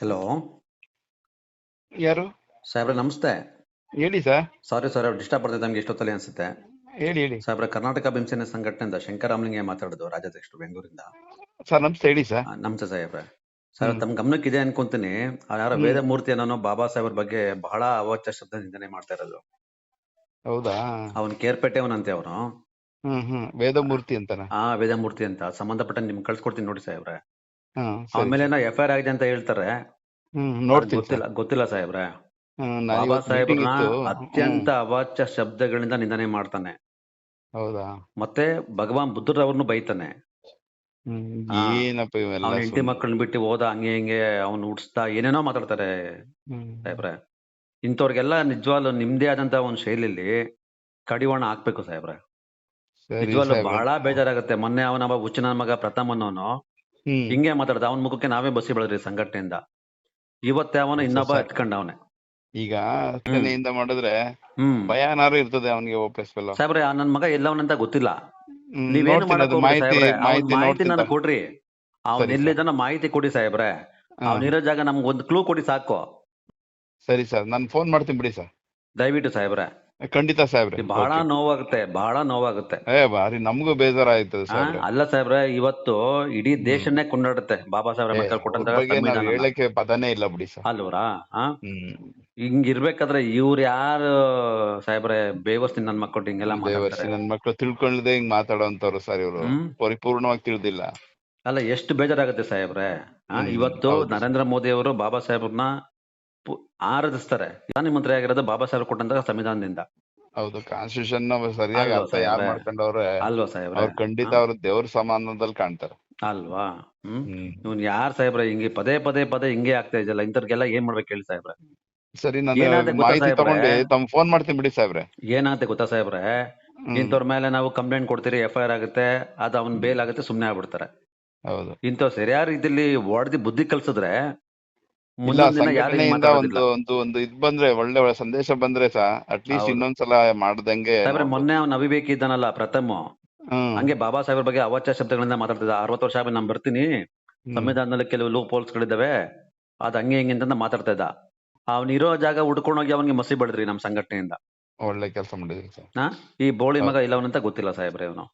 Hello ಯಾರು? ಸಾಹೇಬ್ರೆ ನಮಸ್ತೆ. ಹೇಳಿ ಸರ್. ಸಾರಿ ಸರ್ ಡಿಸ್ಟರ್ಬ್ ಬರ್ತಿದೆ ನಮ್ಗೆ ಎಷ್ಟೊತ್ತಲ್ಲಿ ಅನ್ಸುತ್ತೆ. ಹೇಳಿ ಹೇಳಿ. ಸಾಹೇಬ್ರೆ ಕರ್ನಾಟಕ ಭೀಮಸೇನೆ ಸಂಘಟನೆಯಿಂದ ಶಂಕರಾಮಲಿಂಗಯ್ಯ ಮಾತಾಡೋದು ರಾಜ್ಯಾಧ್ಯಕ್ಷರು ಬೆಂಗಳೂರಿಂದ. ಸರ್ ನಮಸ್ತೆ ಹೇಳಿ ಸರ್. ನಮಸ್ತೆ ಸಾಹೇಬ್ರೆ. ಸರ್ ತಮ್ಮ ಗಮನಕ್ಕಿದೆ ಅನ್ಕೊಂತೀನಿ. ಯಾರ ಯಾರೋ ವೇದ ವೇದಮೂರ್ತಿ ಅನ್ನೋ ಬಾಬಾ ಸಾಹೇಬ್ರ ಬಗ್ಗೆ ಬಹಳ ಅವಾಚ್ಯ ಶಬ್ದ ನಿಂದನೆ ಮಾಡ್ತಾ ಇರೋದು. ಹೌದಾ? ಅವನ್ ಕೇರ್ಪೇಟೆ ಅವನಂತೆ ಅವನು. ಹ್ಮ್ ಹ್ಮ್. ವೇದಮೂರ್ತಿ ಅಂತ ಆ ವೇದಮೂರ್ತಿ ಅಂತ. ಸಂಬಂಧಪಟ್ಟ ನಿಮ್ಗೆ ಕಳ್ಸ್ಕೊಡ್ತೀನಿ ನೋಡಿ ಸಾಹೇಬ್ರೆ. ಆಮೇಲೆ ಏನೋ ಎಫ್ ಐ ಆರ್ ಆಗಿದೆ ಅಂತ ಹೇಳ್ತಾರೆ. ನೋಡ್ತೀನಿ ಗೊತ್ತಿಲ್ಲ ಗೊತ್ತಿಲ್ಲ ಸಾಹೇಬ್ರೆ. ಬಾಬಾ ಸಾಹೇಬ್ರನ್ನ ಅತ್ಯಂತ ಅವಾಚ್ಯ ಶಬ್ದಗಳಿಂದ ನಿಂದನೆ ಮಾಡ್ತಾನೆ. ಹೌದಾ? ಮತ್ತೆ ಭಗವಾನ್ ಬುದ್ಧರವ್ರನ್ನು ಬೈತಾನೆ. ಅವ್ನ ಹೆಂಡತಿ. ಮಕ್ಕಳನ್ನ ಬಿಟ್ಟು ಹೋದ ಹಂಗೆ ಹಿಂಗೆ ಅವ್ನು ಉಡ್ಸ್ತಾ ಏನೇನೋ ಮಾತಾಡ್ತಾರೆ. ಸಾಹೇಬ್ರೆ. ಇಂಥವ್ರಿಗೆಲ್ಲ ನಿಜವಾಗ್ಲು ನಿಮ್ದೇ ಆದಂತ ಒಂದ್ ಶೈಲಿಲಿ ಕಡಿವಾಣ ಹಾಕ್ಬೇಕು ಸಾಹೇಬ್ರೆ. ನಿಜವಾಗ್ಲು ಬಹಳ ಬೇಜಾರಾಗುತ್ತೆ. ಮೊನ್ನೆ ಅವನ ಹುಚ್ಚನ ಮಗ ಪ್ರಥಮ್ ಅನ್ನೋನು. ಹ್ಮ್ ಹಿಂಗೆ ಮಾತಾಡ್ದ. ಅವನ ಮುಖಕ್ಕೆ ನಾವೇ ಬಸ್ಸಿ ಬೆಳೆದ್ರಿ ಸಂಘಟನೆಯಿಂದ. ಇವತ್ತೇ ಅವನ ಇನ್ನೊಬ್ಬ. ಎತ್ಕೊಂಡ ಅವನೇ. ಈಗ ಮಾಡಿದ್ರೆ ಹ್ಮ್. ಭಯನಾರು ಇರ್ತದೆ ಅವನಿಗೆ ವಾಪಸ್ ಬೆಲ್ಲ ಸಾಹೇಬ್ರೆ ನನ್ ಮಗ ಎಲ್ಲವನಂತ ಗೊತ್ತಿಲ್ಲ. ನೀವೇನು ಮಾಹಿತಿ ಸರ್. ಕೊಡ್ರಿ. ಅವನ್ ಎಲ್ಲಿದ್ದಾನ ಮಾಹಿತಿ ಕೊಡಿ ಸಾಹೇಬ್ರೆ. ಅವ್ನಿರೋ ಜಾಗ ನಮ್ಗೆ ಒಂದು ಕ್ಲೂ ಕೊಡಿ ಸಾಕು. ಸರಿ ಸರ್ ನಾನು ಫೋನ್ ಮಾಡ್ತೀನಿ ಬಿಡಿ ಸರ್. ದಯವಿಟ್ಟು ಸಾಹೇಬ್ರೆ. ಖಂಡಿತ ಸಾಹೇಬ್ರೆ. ಬಹಳ. ನೋವಾಗುತ್ತೆ ಬಹಳ ನೋವಾಗುತ್ತೆ. ಏ ಬಾರಿ ನಮಗೂ ಬೇಜಾರಾಯ್ತು ಅಲ್ಲ ಸಾಹೇಬ್ರೆ ಇವತ್ತು ಇಡೀ ದೇಶನೇ ಕೊಂಡಾಡುತ್ತೆ. ಬಾಬಾ ಸಾಹೇಬ್ರ. ಹೇಳಕ್ಕೆ ಪದನೇ ಇಲ್ಲ ಬಿಡಿ ಸರ್. ಅಲ್ವರಾ? ಹಿಂಗಿರ್ಬೇಕಾದ್ರೆ ಇವ್ರು ಯಾರು ಸಾಹೇಬ್ರೆ ಬೇವಸ್ತಿ ನನ್ ಮಕ್ಕಳು ಹಿಂಗೆಲ್ಲ ನನ್ ಮಕ್ಳು ತಿಳ್ಕೊಳ್ಳದೆ ಹಿಂಗ್ ಮಾತಾಡೋಂತವ್ರು ಸರ್ ಇವ್ರು. ಪರಿಪೂರ್ಣವಾಗಿ ತಿಳಿದಿಲ್ಲ. ಅಲ್ಲ ಎಷ್ಟು ಬೇಜಾರಾಗುತ್ತೆ ಸಾಹೇಬ್ರೆ? ಇವತ್ತು ನರೇಂದ್ರ ಮೋದಿ ಅವರು ಬಾಬಾ ಸಾಹೇಬ್ರನ್ನ ಆರಾಧಿಸ್ತಾರೆ. ಪ್ರಧಾನಮಂತ್ರಿ ಆಗಿರೋದು ಬಾಬಾ ಸಾಹೇಬ್ ಕೊಟ್ಟಂತ ಸಂವಿಧಾನದಿಂದ? ಹೌದು ಕಾನ್ಸ್ಟಿಟ್ಯೂಷನ್ ಸರಿಯಾಗಿ ಅರ್ಥ ಯಾರು? ಮಾಡ್ಕೊಂಡವ್ರೆ? ಅಲ್ವಾ ಸಾಹೇಬ್ ಅವ್ರು ಖಂಡಿತ? ಅವ್ರ ದೇವ್ರ ಸಮಾನದಲ್ಲಿ ಕಾಣ್ತಾರೆ. ಅಲ್ವಾ? ಹ್ಮ್? ಇವ್ನ್ ಯಾರ್ ಸಾಹೇಬ್ರ? ಹಿಂಗೆ ಪದೇ ಪದೇ ಪದೇ ಹಿಂಗೆ ಆಗ್ತಾ ಇದೆಯಲ್ಲ ಇಂಥವ್ರಿಗೆಲ್ಲ ಏನ್ ಮಾಡ್ಬೇಕು ಹೇಳಿ ಸಾಹೇಬ್ರ? ಸರಿ ನಾನು ಮಾಹಿತಿ? ತಗೊಂಡು ತಮ್ ಫೋನ್ ಮಾಡ್ತೀನಿ ಬಿಡಿ ಸಾಹೇಬ್ರೆ. ಏನಾಗುತ್ತೆ ಗೊತ್ತಾ ಸಾಹೇಬ್ರೆ. ಇಂಥವ್ರ ಮೇಲೆ ನಾವು ಕಂಪ್ಲೇಂಟ್ ಕೊಡ್ತೀರಿ ಎಫ್ ಐ ಆರ್ ಆಗುತ್ತೆ ಅದು ಅವ್ನ್ ಬೇಲ್ ಆಗುತ್ತೆ ಸುಮ್ನೆ ಆಗ್ಬಿಡ್ತಾರೆ. ಹೌದು. ಇಂಥವ್ ಸರಿಯಾದ ರೀತಿಲಿ ಒಡ್ದಿ ಬುದ್ಧಿ ಕಲ್ಸಿದ್ರೆ ಇಲ್ಲ ಸಂಘಟನೆಯಿಂದ ಒಂದು ಒಂದು ಒಂದು ಇದ್ ಬಂದ್ರೆ ಒಳ್ಳೆ ಒಳ್ಳೆ ಸಂದೇಶ ಬಂದ್ರೆ ಸಹ ಅಟ್ಲೀಸ್ಟ್. ಇನ್ನೊಂದ್ಸಲ ಮಾಡ್ದಂಗೆ ಮೊನ್ನೆ ಅವ್ನ ಅವಿವೇಕಿ ಇದ್ದಾನಲ್ಲ ಪ್ರಥಮ್. ಹಂಗೆ ಬಾಬಾ ಸಾಹೇಬ್ರ ಬಗ್ಗೆ ಅವಾಚ್ಯ ಶಬ್ದಗಳಿಂದ ಮಾತಾಡ್ತಿದ್ದ. ಅರವತ್ತು ವರ್ಷ ಆಗಿ ನಾನ್ ಬರ್ತೀನಿ. ಸಂವಿಧಾನದಲ್ಲಿ ಕೆಲವು ಲೂ ಪೋಲ್ಸ್ ಗಳಿದಾವೆ ಅದ್ ಹಂಗೆ ಹಿಂಗೆ ಅಂತ ಮಾತಾಡ್ತಾ ಇದ್ದ. ಅವ್ನ ಇರೋ ಜಾಗ ಹುಡ್ಕೊಂಡೋಗಿ ಅವನಿಗೆ ಮಸಿ ಬಡದ್ರಿ ನಮ್ ಸಂಘಟನೆಯಿಂದ. ಒಳ್ಳೆ ಕೆಲಸ ಮಾಡಿದ್ರಿ ಈ ಬೋಳಿ ಮಗ ಇಲ್ಲವನಂತ ಗೊತ್ತಿಲ್ಲ ಸಾಹೇಬ್ರೆ ಇವನು.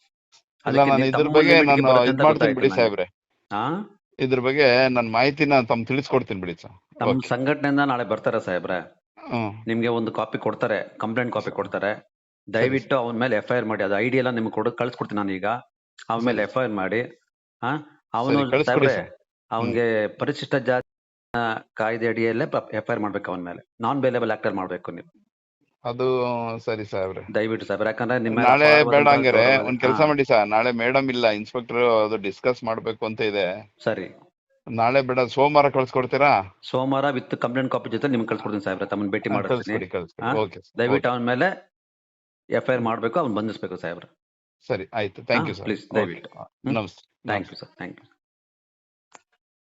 ಇದ್ರ ಬಗ್ಗೆ ನಾನು ಮಾಡ್ತೀನಿ ಬಿಡಿ ಸಾಹೇಬ್ರೆ. ಹಾ ಇದ್ರ ಬಗ್ಗೆ ನಾನು ಮಾಹಿತಿನ ತಮ್ ತಿಳಿಸ್ಕೊಡ್ತೀನಿ ಬಿಡಿ ಸರ್. Okay. ಸಂಘಟನೆಯಿಂದ ನಾಳೆ ಬರ್ತಾರೆ ಸಾಹೇಬ್ರೆ. ಹ್ಮ್. ನಿಮ್ಗೆ ಒಂದು ಕಾಪಿ ಕೊಡ್ತಾರೆ ಕಂಪ್ಲೇಂಟ್ ಕಾಪಿ ಕೊಡ್ತಾರೆ. ದಯವಿಟ್ಟು ಅವನ ಮೇಲೆ ಎಫ್ ಐ ಆರ್ ಮಾಡಿ ಅದು ಐಡಿ ಎಲ್ಲ ನಿಮ್ಗೆ ಕೊಡ ಕಳ್ಸ್ಕೊಡ್ತೀನಿ ನಾನು ಈಗ. ಅವನ ಮೇಲೆ ಎಫ್ ಐ ಆರ್ ಮಾಡಿ. ಹಾ? ಅವನು ಸರಿ, ಕಳ್ಸ್ಕೊಡಿ ಸಾಹೇಬ್ರೆ ಅವನ್ಗೆ ಪರಿಶಿಷ್ಟ ಜಾತಿ ಆ, ಕಾಯ್ದೆ ಅಡಿಯಲ್ಲೇ ಎಫ್ ಐ ಆರ್ ಮಾಡ್ಬೇಕು ಅವನ ಮೇಲೆ. ನಾನ್ ಬೇಲೆಬಲ್ ಆಕ್ಟರ್ ಮಾಡ್ಬೇಕು ನೀವು. ಅದು ಸರಿ ಸಾಹೇಬ್ರೆ ದಯವಿಟ್ಟು ಸಾಹೇಬ್ರೆ ಯಾಕಂದ್ರೆ ನಿಮ್ಮ ನಾಳೆ ಬೇಡ ಹಂಗಾರೆ ಒಂದ್. ಕೆಲಸ ಮಾಡಿ ಸರ್. ನಾಳೆ ಮೇಡಮ್ ಇಲ್ಲ ಇನ್ಸ್ಪೆಕ್ಟರ್ ಅದು ಡಿಸ್ಕಸ್ ಮಾಡ್ಬೇಕು ಅಂತ ಇದೆ. ಸರಿ. ನಾಳೆ ಬೇಡ ಸೋಮವಾರ ಕಳ್ಸ್ಕೊಡ್ತೀರಾ? ಸೋಮವಾರ ವಿತ್ ಕಂಪ್ಲೇಂಟ್ ಕಾಪಿ ಜೊತೆ ನಿಮ್ಗೆ ಕಳ್ಸ್ಕೊಡ್ತೀನಿ ಸಾಹೇಬ್ರೆ ತಮ್ಮನ್ನ ಭೇಟಿ ಕಳ್ಸ್ಕೊಡಿ ಓಕೆ ದಯವಿಟ್ಟು ಅವನ ಮೇಲೆ ಎಫ್ ಐ ಆರ್ ಮಾಡ್ಬೇಕು ಅವ್ನು ಬಂಧಿಸ್ಬೇಕು ಸಾಹೇಬ್ರೆ ಸರಿ ಆಯ್ತು. Thank you sir. ಪ್ಲೀಸ್ ದಯವಿಟ್ಟು. ನಮಸ್ತೆ. Thank you sir thank you.